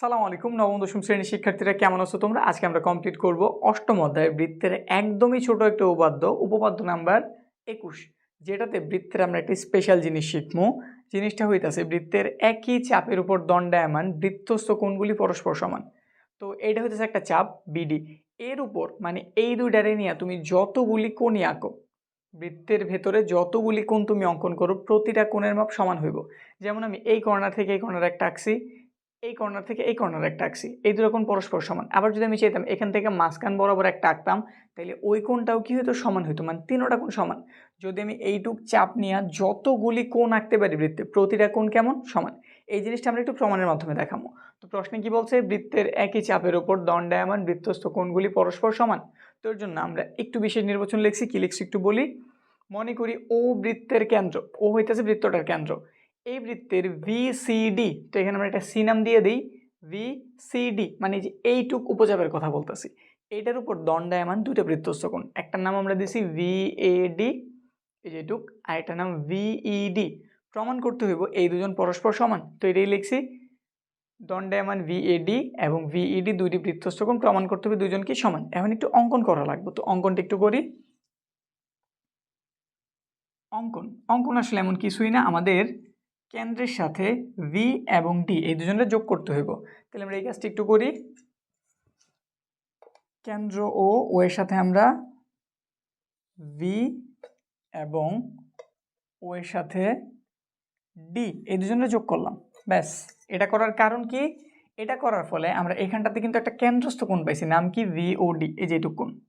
সালাম আলাইকুম, নবম, দশম শ্রেণির শিক্ষার্থীরা কেমন আছো তোমরা? আজকে আমরা কমপ্লিট করব অষ্টম অধ্যায় বৃত্তের একদমই ছোট একটা উপাদ্য উপপাদ্য নাম্বার একুশ, যেটাতে বৃত্তের আমরা একটি স্পেশাল জিনিস শিখব। জিনিসটা হইতাছে বৃত্তের একই চাপের উপর দণ্ডায়মান বৃত্তস্থ কোণগুলি পরস্পর সমান। তো এটা হইতেছে একটা চাপ বিডি এর উপর মানে এই দুইটারে নিয়ে তুমি যতগুলি কোণই আঁকো, বৃত্তের ভেতরে যতগুলি কোণ তুমি অঙ্কন করো, প্রতিটা কোণের মাপ সমান হইব। যেমন আমি এই কর্নার থেকে এই কর্নার একটা আঁকছি এই কর্নার থেকে এই কর্নার একটা আঁকছি। এই দুটো কোণ পরস্পর সমান। আবার যদি আমি চাইতাম এখান থেকে মাঝখান বরাবর একটা আঁকতাম তাহলে ওই কোণটাও কী হতো সমান হইতো। মানে তিনোটা কোণ সমান। যদি আমি এইটুক চাপ নিয়ে যতগুলি কোণ আঁকতে পারি বৃত্তে, প্রতিটা কোণ কেমন? সমান। এই জিনিসটা আমরা একটু প্রমাণের মাধ্যমে দেখাবো। তো প্রশ্নে কি বলছে? বৃত্তের একই চাপের ওপর দণ্ডায়মান বৃত্তস্থ কোণগুলি পরস্পর সমান। তো এর জন্য আমরা একটু বিশেষ নির্বাচন লিখছি। কী লিখছি একটু বলি? মনে করি ও বৃত্তের কেন্দ্র। ও হইতেছে বৃত্তটার কেন্দ্র। এই বৃত্তের ভিসিডি তো এখানে আমরা একটা সি নাম দিয়ে দিই ভিসিডি মানে যে এইটুক উপচাপের কথা বলতেছি। এইটার উপর দণ্ডায়মান দুটো বৃত্তস্থ কোণ একটার নাম আমরা দিছি ভিএডি এই যে এইটুক, আর একটার নাম ভিইডি প্রমাণ করতে হইব এই দুজন পরস্পর সমান। তো এটাই লিখছি, দণ্ডায়মান ভিএডি এবং ভিইডি দুইটি বৃত্তস্থ কোণ প্রমাণ করতে হবে দুজনকে সমান। এখন একটু অঙ্কন করা লাগবে, তো অঙ্কনটা একটু করি। অঙ্কন অঙ্কন আসলে এমন কিছুই না, আমাদের কেন্দ্রের সাথে ভি এবং ডি এই দুজনটা যোগ করতে হইব। তাহলে আমরা এই কাজটি একটু করি। কেন্দ্র ও ও এর সাথে আমরা ভি এবং ও এর সাথে ডি এই দুজনটা যোগ করলাম। ব্যাস, এটা করার কারণ কি? এটা করার ফলে আমরা এখানটাতে কিন্তু একটা কেন্দ্রস্থ কোণ পাইছি, নাম কি? ভি ও ডি এই যেটুকু কোণ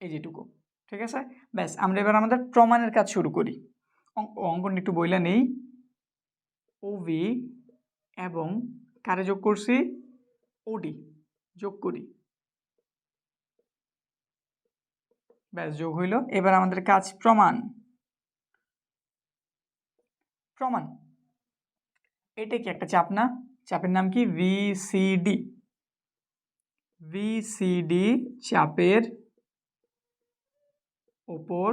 এই যেটুকু ঠিক আছে? ব্যাস, আমরা এবার আমাদের প্রমাণের কাজ শুরু করি। অঙ্ক- অঙ্কন একটু বইলা নেই। ওভি এবং কারে যোগ করছি? ওডি যোগ করি। ব্যাস, যোগ হইল। এবার আমাদের কাজ প্রমাণ। প্রমাণ। এটা কি একটা চাপ না? চাপের নাম কি? ভিসিডি ভিসিডি চাপের ওপর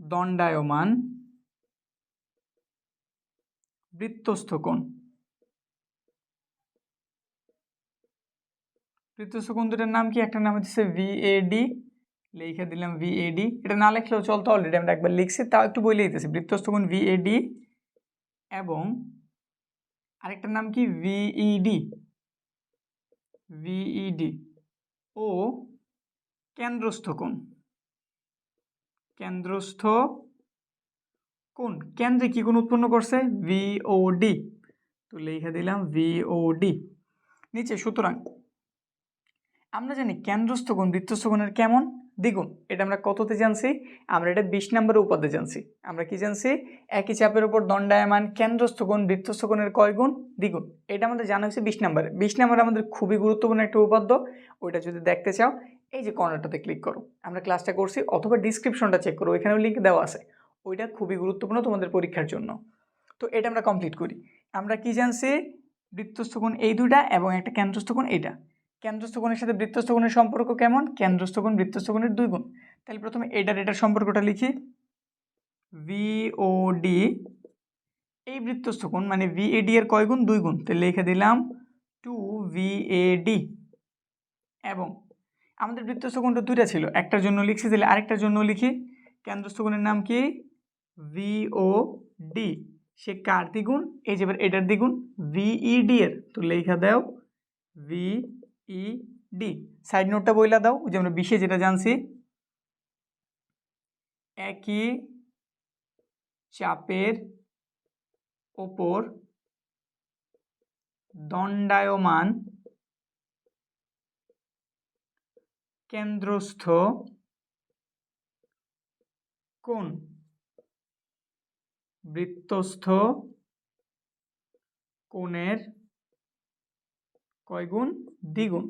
দণ্ডায়মান বৃত্তস্থ কোণ। বৃত্তস্থ কোণ দুটার নাম কি? একটা নাম হচ্ছে ভিএডি লিখে দিলাম ভিএডি এটা না লিখলেও চলতো অলরেডি আমরা একবার লিখছি, তাও একটু বলে দিতেছি। বৃত্তস্থ কোণ ভিএডি এবং আরেকটার নাম কি? ভিইডি ভিইডি ও কেন্দ্রস্থ কোণ। কেন্দ্রস্থ কোন? কেন্দ্রে কি কোণ উৎপন্ন করছে? ভিওডি তো লিখে দিলাম ভিওডি নিচে সুতরাং, আমরা জানি কেন্দ্রস্থ কোণ, বৃত্তস্থ কোণের কেমন? দ্বিগুণ। এটা আমরা কততে জানছি? আমরা এটা বিশ নম্বরের উপাদে জানছি। আমরা কি জানছি? একই চাপের উপর দণ্ডায়মান কেন্দ্রস্থ কোণ, বৃত্তস্থ কোণের কয় গুণ? দ্বিগুণ। এটা আমাদের জানা হয়েছে বিশ নম্বরে। বিশ নম্বরে আমাদের খুবই গুরুত্বপূর্ণ একটা উপাদ্য। ওইটা যদি দেখতে চাও, এই যে কর্নারটাতে ক্লিক করো। আমরা ক্লাসটা করছি, অথবা ডিসক্রিপশনটা চেক করো। ওইখানেও লিঙ্ক দেওয়া আছে। ওইটা খুবই গুরুত্বপূর্ণ তোমাদের পরীক্ষার জন্য। তো এটা আমরা কমপ্লিট করি। আমরা কি জানছি? বৃত্তস্থ কোণ এই দুইটা এবং একটা কেন্দ্রস্থ কোণ এইটা। কেন্দ্রস্থকোণের সাথে বৃত্তস্থ কোণের সম্পর্ক কেমন? কেন্দ্রস্থ কোণ, বৃত্তস্থ দুই গুণ তাহলে প্রথমে এটার এটার সম্পর্কটা লিখি। ভিওডি এই বৃত্তস্থ কোণ মানে ভিএডি এর কয় গুণ? দুই গুণ। তাহলে লিখে দিলাম টু ভিএডি এবং আমাদের বৃত্তস্থ কোণটা দুইটা ছিল। একটার জন্য লিখছি, তাহলে আরেকটার জন্য লিখি। কেন্দ্রস্থ কোণের নাম কি? ভিও ডি সে কার দ্বিগুণ? এই যে এবার এটার দ্বিগুণ ভিইডি এর। তো লেখা দাও ভিইডি সাইড নোটটা বইলা দাও যে আমরা বিশে যেটা জানছি। একই চাপের ওপর দণ্ডায়মান কেন্দ্রস্থ কোণ। বৃত্তস্থ কোণের কয় গুণ দ্বিগুণ।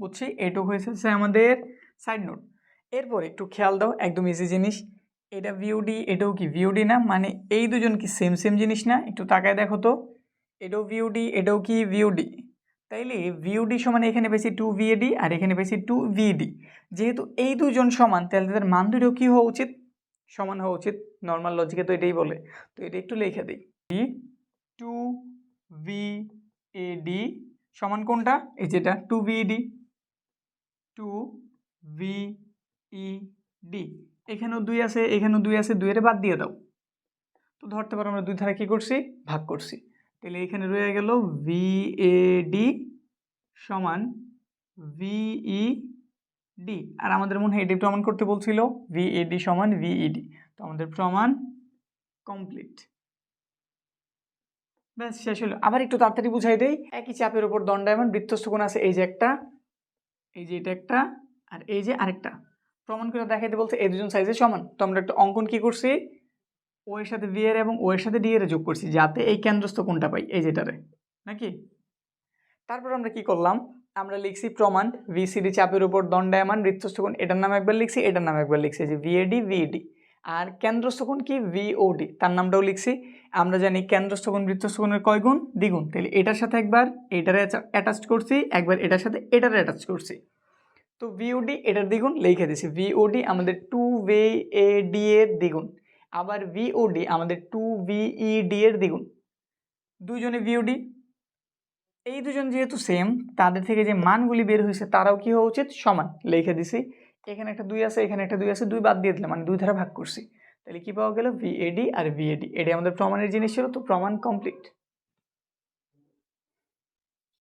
বুঝছি? এটুকু হয়েছে আমাদের সাইড নোট এরপর একটু খেয়াল দাও, একদম ইজি জিনিস। এটা ভিউডি এটাও কি ভিউডি না? মানে এই দুজন কি সেম সেম জিনিস না? একটু তাকায় দেখো তো। এটাও ভিউডি এটাও কি ভিউডি তাইলে ভিউডি সমান এখানে পেয়েছি টু ভিএডি আর এখানে পেয়েছি টু ভিডি যেহেতু এই দুজন সমান তাহলে তাদের মান দুটো কী হওয়া উচিত? সমান হওয়া উচিত। নর্মাল লজিকে তো এটাই বলে। তো এটা একটু লিখে দিই। D two V A D সমান কোনটা? এই যেটা two V D two V E D এখানেও দুই আছে, এখানেও দুই আছে, দুইয়ের বাদ দিয়ে দাও। তো ধরতে পারো আমরা দুই ধারা কী করছি? ভাগ করছি। তাহলে এখানে রয়ে গেল ভি এ ডি সমান ভিই ডি আর আমাদের মনে হয় এটি প্রমাণ করতে বলছিল ভিএডি সমান ভিইডি তো আমাদের প্রমাণ কমপ্লিট ব্যাস, শেষ হলো। আবার একটু তাড়াতাড়ি বুঝাই দেই। একই চাপের উপর দণ্ডায়মান বৃত্তস্থ কোণ আছে, এই যে একটা, এই যে এটা একটা, আর এই যে আরেকটা। প্রমাণ করে দেখাইতে বলছে, এই দুজন সাইজে সমান। তো আমরা একটা অঙ্কন কি করছি? ও এর সাথে ভি এর এবং ও এর সাথে ডি এর যোগ করছি, যাতে এই কেন্দ্রস্থ কোণটা পাই, এই যেটারে। নাকি? তারপর আমরা কি করলাম? আমরা লিখছি প্রমাণ ভি ভিসিডি চাপের উপর দণ্ডায়মান বৃত্তস্থ কোণ, এটার নাম একবার লিখছি, এটার নাম একবার লিখছি যে ভিএডি, ভিইডি। আর কেন্দ্রস্থ কোণ কি? ভিওডি। তার নামটাও লিখছি। আমরা জানি কেন্দ্রস্থ কোণ বৃত্তস্থ কোণের কয় গুণ? দ্বিগুণ তাহলে এটার সাথে একবার এটারে অ্যাটাচ করছি, একবার এটার সাথে এটারে অ্যাটাচ করছি। তো ভিওডি, এটার দ্বিগুণ লিখে দিছি। ভিওডি আমাদের টু ভে এ ডি এর দ্বিগুণ আবার ভিওডি আমাদের টু ভিইডি এর দ্বিগুণ। দুজনে ভিওডি এই দুজন যেহেতু সেম তাদের থেকে যে মানগুলি বের হয়েছে, তারাও কি হওয়া উচিত? সমান। লিখে দিছি। এখানে একটা দুই আছে, এখানে একটা দুই আছে, দুই বাদ দিয়ে দিলাম মানে দুই ধারা ভাগ করছি। তাহলে কি পাওয়া গেল? ভিএডি আর ভিএডি এটি আমাদের প্রমাণের জিনিস ছিল, তো প্রমাণ কমপ্লিট